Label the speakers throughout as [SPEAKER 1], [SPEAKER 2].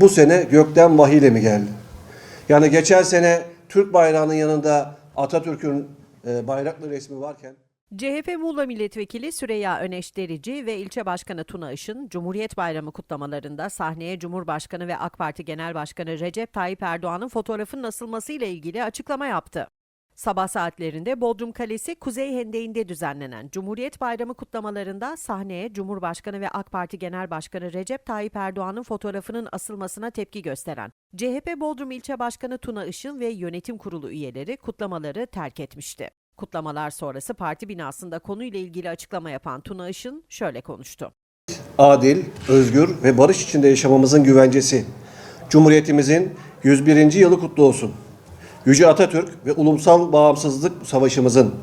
[SPEAKER 1] bu sene gökten vahiyle mi geldi? Yani geçen sene Türk bayrağının yanında Atatürk'ün e, bayraklı resmi varken
[SPEAKER 2] CHP Muğla Milletvekili Süreyya Öneş Derici ve ilçe başkanı Tuna Işın, Cumhuriyet Bayramı kutlamalarında sahneye Cumhurbaşkanı ve AK Parti Genel Başkanı Recep Tayyip Erdoğan'ın fotoğrafının asılması ile ilgili açıklama yaptı. Sabah saatlerinde Bodrum Kalesi Kuzey Hendeği'nde düzenlenen Cumhuriyet Bayramı kutlamalarında sahneye Cumhurbaşkanı ve AK Parti Genel Başkanı Recep Tayyip Erdoğan'ın fotoğrafının asılmasına tepki gösteren CHP Bodrum İlçe Başkanı Tuna Işın ve yönetim kurulu üyeleri kutlamaları terk etmişti. Kutlamalar sonrası parti binasında konuyla ilgili açıklama yapan Tuna Işın şöyle konuştu.
[SPEAKER 1] adil, özgür ve barış içinde yaşamamızın güvencesi. Cumhuriyetimizin 101. yılı kutlu olsun. Yüce Atatürk ve ulusal bağımsızlık savaşımızın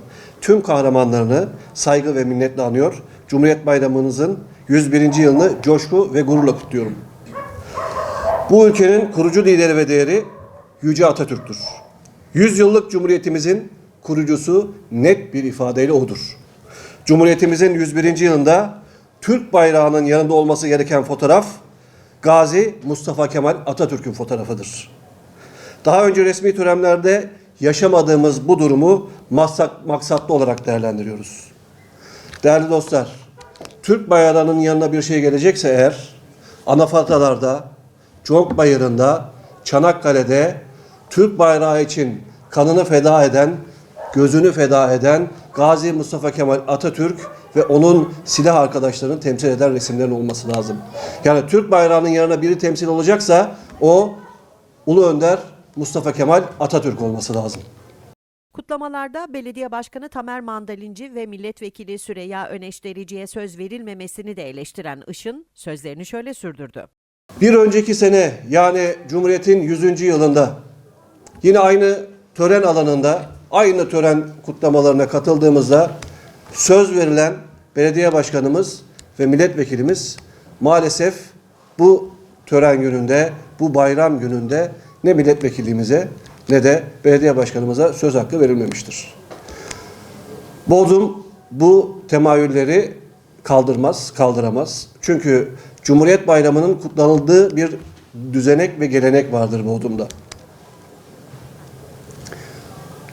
[SPEAKER 1] tüm kahramanlarını saygı ve minnetle anıyor. Cumhuriyet Bayramımızın 101. yılını coşku ve gururla kutluyorum. Bu ülkenin kurucu lideri ve değeri Yüce Atatürk'tür. 100 yıllık Cumhuriyetimizin kurucusu net bir ifadeyle odur. Cumhuriyetimizin 101. yılında Türk bayrağının yanında olması gereken fotoğraf Gazi Mustafa Kemal Atatürk'ün fotoğrafıdır. Daha önce resmi törenlerde yaşamadığımız bu durumu maksat, maksatlı olarak değerlendiriyoruz. Değerli dostlar, Türk bayrağının yanına bir şey gelecekse eğer, anafartalarda, Conk Bayırı'nda, Çanakkale'de Türk bayrağı için kanını feda eden, gözünü feda eden Gazi Mustafa Kemal Atatürk ve onun silah arkadaşlarını temsil eden resimlerin olması lazım. Yani Türk bayrağının yanına biri temsil olacaksa o Ulu Önder Mustafa Kemal Atatürk olması lazım.
[SPEAKER 2] Kutlamalarda belediye başkanı Tamer Mandalinci ve milletvekili Süreyya Öneş Derici'ye söz verilmemesini de eleştiren Işın sözlerini şöyle sürdürdü.
[SPEAKER 1] Bir önceki sene yani Cumhuriyet'in 100. yılında yine aynı tören alanında aynı tören kutlamalarına katıldığımızda söz verilen belediye başkanımız ve milletvekilimiz maalesef bu tören gününde, bu bayram gününde ne milletvekilliğimize ne de belediye başkanımıza söz hakkı verilmemiştir. Bodrum bu temayülleri kaldırmaz, kaldıramaz. Çünkü Cumhuriyet Bayramı'nın kutlanıldığı bir düzenek ve gelenek vardır Bodrum'da.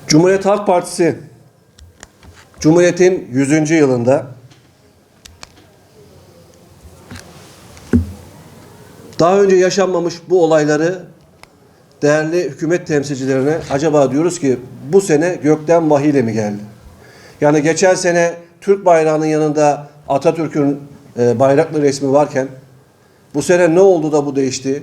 [SPEAKER 1] Cumhuriyet Halk Partisi Cumhuriyet'in 100. yılında daha önce yaşanmamış bu olayları değerli hükümet temsilcilerine acaba diyoruz ki bu sene gökten vahiyle mi geldi? Yani geçen sene Türk bayrağının yanında Atatürk'ün e, bayraklı resmi varken bu sene ne oldu da bu değişti?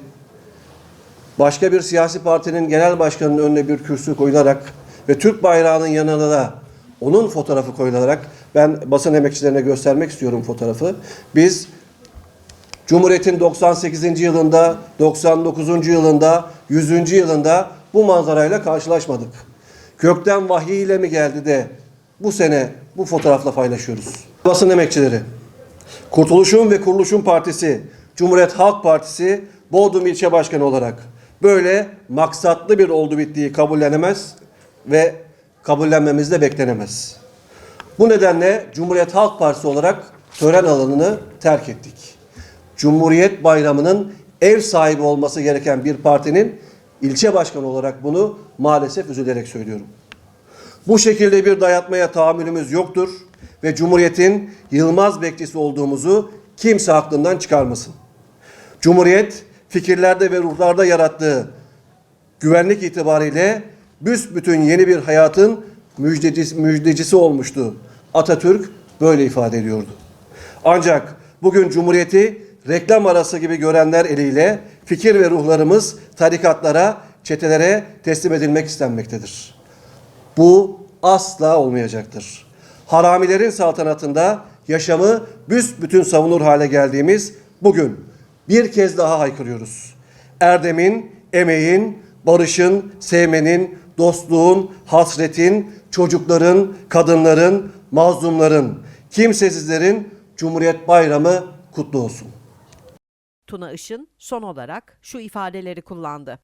[SPEAKER 1] Başka bir siyasi partinin genel başkanının önüne bir kürsü koyularak ve Türk bayrağının yanına da onun fotoğrafı koyularak ben basın emekçilerine göstermek istiyorum fotoğrafı. Biz Cumhuriyet'in 98. yılında, 99. yılında, 100. yılında bu manzarayla karşılaşmadık. Kökten vahiy ile mi geldi de bu sene bu fotoğrafla paylaşıyoruz. Basın emekçileri, Kurtuluşun ve Kuruluşun Partisi, Cumhuriyet Halk Partisi, Bodrum İlçe Başkanı olarak böyle maksatlı bir oldu bittiği kabullenemez ve kabullenmemiz de beklenemez. Bu nedenle Cumhuriyet Halk Partisi olarak tören alanını terk ettik. Cumhuriyet Bayramı'nın ev sahibi olması gereken bir partinin ilçe başkanı olarak bunu maalesef üzülerek söylüyorum. Bu şekilde bir dayatmaya tahammülümüz yoktur ve Cumhuriyet'in yılmaz bekçisi olduğumuzu kimse aklından çıkarmasın. Cumhuriyet fikirlerde ve ruhlarda yarattığı güvenlik itibariyle büsbütün yeni bir hayatın müjdecisi, müjdecisi olmuştu. Atatürk böyle ifade ediyordu. Ancak bugün Cumhuriyeti reklam arası gibi görenler eliyle fikir ve ruhlarımız tarikatlara, çetelere teslim edilmek istenmektedir. Bu asla olmayacaktır. Haramilerin saltanatında yaşamı büsbütün savunur hale geldiğimiz bugün bir kez daha haykırıyoruz. Erdemin, emeğin, barışın, sevmenin, dostluğun, hasretin, çocukların, kadınların, mazlumların, kimsesizlerin Cumhuriyet Bayramı kutlu olsun.
[SPEAKER 2] Tuna Işın son olarak şu ifadeleri kullandı.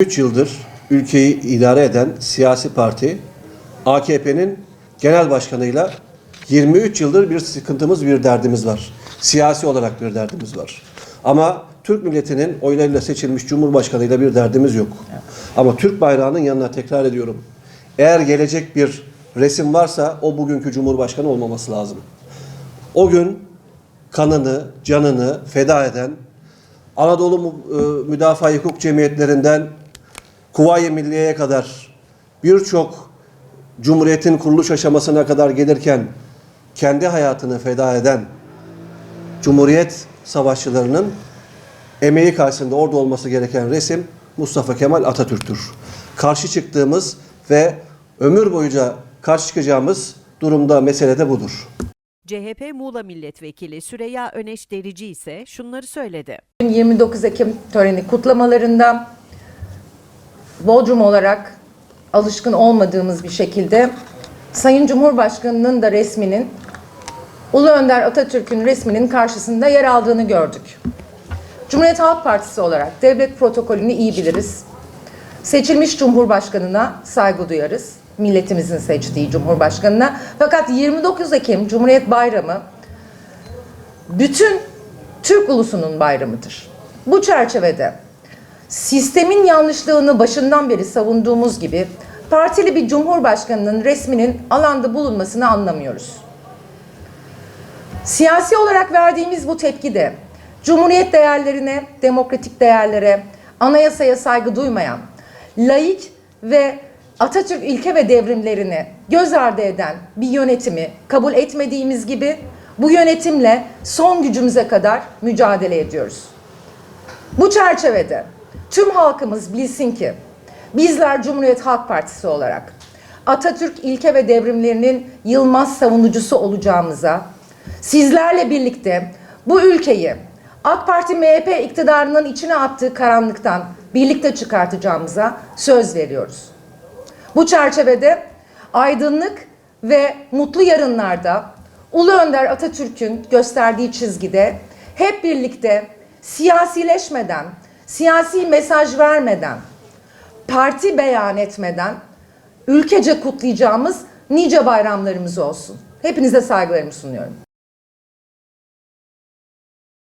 [SPEAKER 1] 3 yıldır ülkeyi idare eden siyasi parti AKP'nin genel başkanıyla 23 yıldır bir sıkıntımız, bir derdimiz var. Siyasi olarak bir derdimiz var. Ama Türk milletinin oylarıyla seçilmiş Cumhurbaşkanıyla bir derdimiz yok. Ama Türk bayrağının yanına tekrar ediyorum. Eğer gelecek bir resim varsa o bugünkü Cumhurbaşkanı olmaması lazım. O gün kanını, canını feda eden Anadolu e, Müdafaa Hukuk Cemiyetlerinden Kuvayi Milliye'ye kadar birçok Cumhuriyet'in kuruluş aşamasına kadar gelirken kendi hayatını feda eden Cumhuriyet savaşçılarının emeği karşısında orada olması gereken resim Mustafa Kemal Atatürk'tür. Karşı çıktığımız ve ömür boyunca karşı çıkacağımız durumda mesele de budur.
[SPEAKER 2] CHP Muğla Milletvekili Süreyya Öneş Derici ise şunları söyledi.
[SPEAKER 3] 29 Ekim töreni kutlamalarında Bodrum olarak alışkın olmadığımız bir şekilde Sayın Cumhurbaşkanı'nın da resminin Ulu Önder Atatürk'ün resminin karşısında yer aldığını gördük. Cumhuriyet Halk Partisi olarak devlet protokolünü iyi biliriz. Seçilmiş Cumhurbaşkanına saygı duyarız. Milletimizin seçtiği Cumhurbaşkanına. Fakat 29 Ekim Cumhuriyet Bayramı bütün Türk ulusunun bayramıdır. Bu çerçevede sistemin yanlışlığını başından beri savunduğumuz gibi partili bir cumhurbaşkanının resminin alanda bulunmasını anlamıyoruz. Siyasi olarak verdiğimiz bu tepki de Cumhuriyet değerlerine, demokratik değerlere, anayasaya saygı duymayan, laik ve Atatürk ilke ve devrimlerini göz ardı eden bir yönetimi kabul etmediğimiz gibi bu yönetimle son gücümüze kadar mücadele ediyoruz. Bu çerçevede tüm halkımız bilsin ki bizler Cumhuriyet Halk Partisi olarak Atatürk ilke ve devrimlerinin yılmaz savunucusu olacağımıza, sizlerle birlikte bu ülkeyi AK Parti MHP iktidarının içine attığı karanlıktan birlikte çıkartacağımıza söz veriyoruz. Bu çerçevede aydınlık ve mutlu yarınlarda Ulu Önder Atatürk'ün gösterdiği çizgide hep birlikte siyasileşmeden, siyasi mesaj vermeden, parti beyan etmeden ülkece kutlayacağımız nice bayramlarımız olsun. Hepinize saygılarımı sunuyorum.